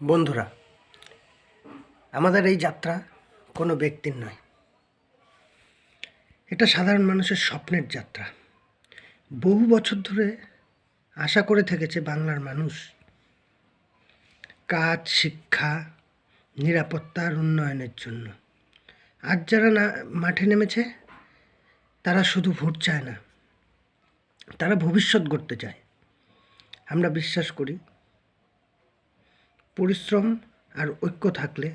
বন্ধুরা, আমাদের এই যাত্রা কোনো ব্যক্তির নয়। এটা সাধারণ মানুষের স্বপ্নের যাত্রা। বহু বছর ধরে আশা করে থেকেছে বাংলার মানুষ কাজ, শিক্ষা, নিরাপত্তার উন্নয়নের জন্য। আজ যারা না, মাঠে নেমেছে, তারা শুধু ভোট চায় না, তারা ভবিষ্যৎ গড়তে চায়। আমরা বিশ্বাস করি পরিশ্রম আর ঐক্য থাকলে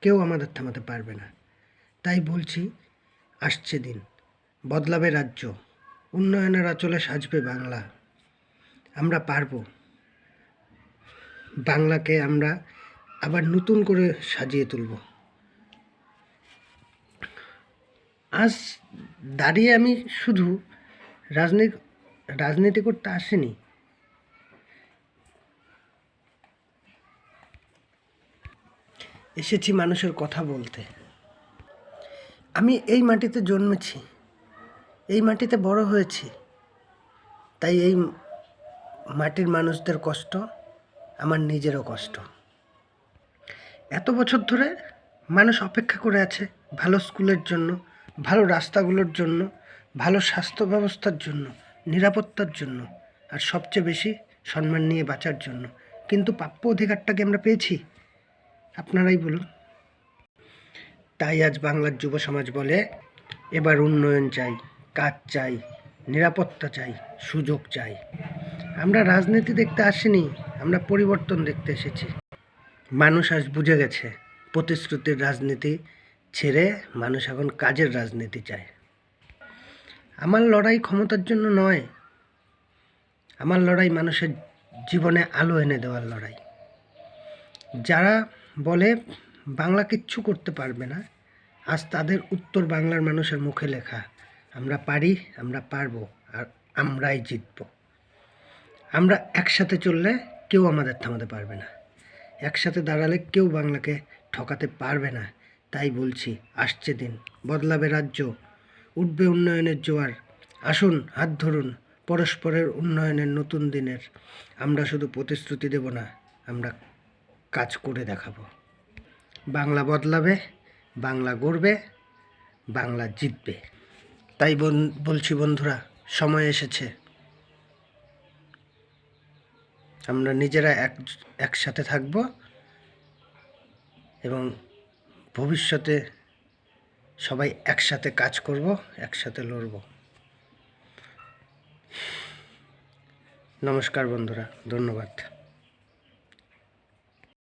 কেউ আমাদের থামাতে পারবে না। তাই বলছি, আসছে দিন। বদলাবে রাজ্য। উন্নয়নের আচলে সাজবে বাংলা। আমরা পারব। বাংলাকে আমরা আবার নতুন করে সাজিয়ে তুলব। আজ দাঁড়িয়ে আমি শুধু রাজনীতি রাজনীতি করতে আসিনি। এসেছি মানুষের কথা বলতে। আমি এই মাটিতে জন্মেছি, এই মাটিতে বড় হয়েছি। তাই এই মাটির মানুষদের কষ্ট আমার নিজেরও কষ্ট। এত বছর ধরে মানুষ অপেক্ষা করে আছে ভালো স্কুলের জন্য, ভালো রাস্তাগুলোর জন্য, ভালো স্বাস্থ্য ব্যবস্থার জন্য, নিরাপত্তার জন্য, আর সবচেয়ে বেশি সম্মান নিয়ে বাঁচার জন্য। কিন্তু প্রাপ্য অধিকারটাকে আমরা পেয়েছি? আপনারাই বলুন। তাই আজ বাংলার যুব সমাজ বলে, এবার উন্নয়ন চাই, কাজ চাই, নিরাপত্তা চাই, সুযোগ চাই। আমরা রাজনীতি দেখতে আসিনি, আমরা পরিবর্তন দেখতে এসেছি। মানুষ আজ বুঝে গেছে, প্রতিশ্রুতির রাজনীতি ছেড়ে মানুষ এখন কাজের রাজনীতি চায়। আমার লড়াই ক্ষমতার জন্য নয়, আমার লড়াই মানুষের জীবনে আলো এনে দেওয়ার লড়াই। যারা বলে, বাংলা কিচ্ছু করতে পারবে না। আজ তাদের উত্তর বাংলার মানুষের মুখে লেখা, আমরা পারি, আমরা পারব, আর আমরাই জিতব। আমরা একসাথে চললে কেউ আমাদের থামাতে পারবে না। একসাথে দাঁড়ালে কেউ বাংলাকে ঠকাতে পারবে না। তাই বলছি, আসছে দিন। বদলাবে রাজ্য। উঠবে উন্নয়নের জোয়ার। আসুন, হাত ধরুন। পরস্পরের উন্নয়নের নতুন দিনের। আমরা শুধু প্রতিশ্রুতি দেব না, আমরা কাজ করে দেখাবো। বাংলা বদলাবে, বাংলা গড়বে, বাংলা জিতবে। তাই বলছি বন্ধুরা, সময় এসেছে। আমরা নিজেরা এক, একসাথে থাকব এবং ভবিষ্যতে সবাই একসাথে কাজ করব, একসাথে লড়ব। নমস্কার বন্ধুরা, ধন্যবাদ।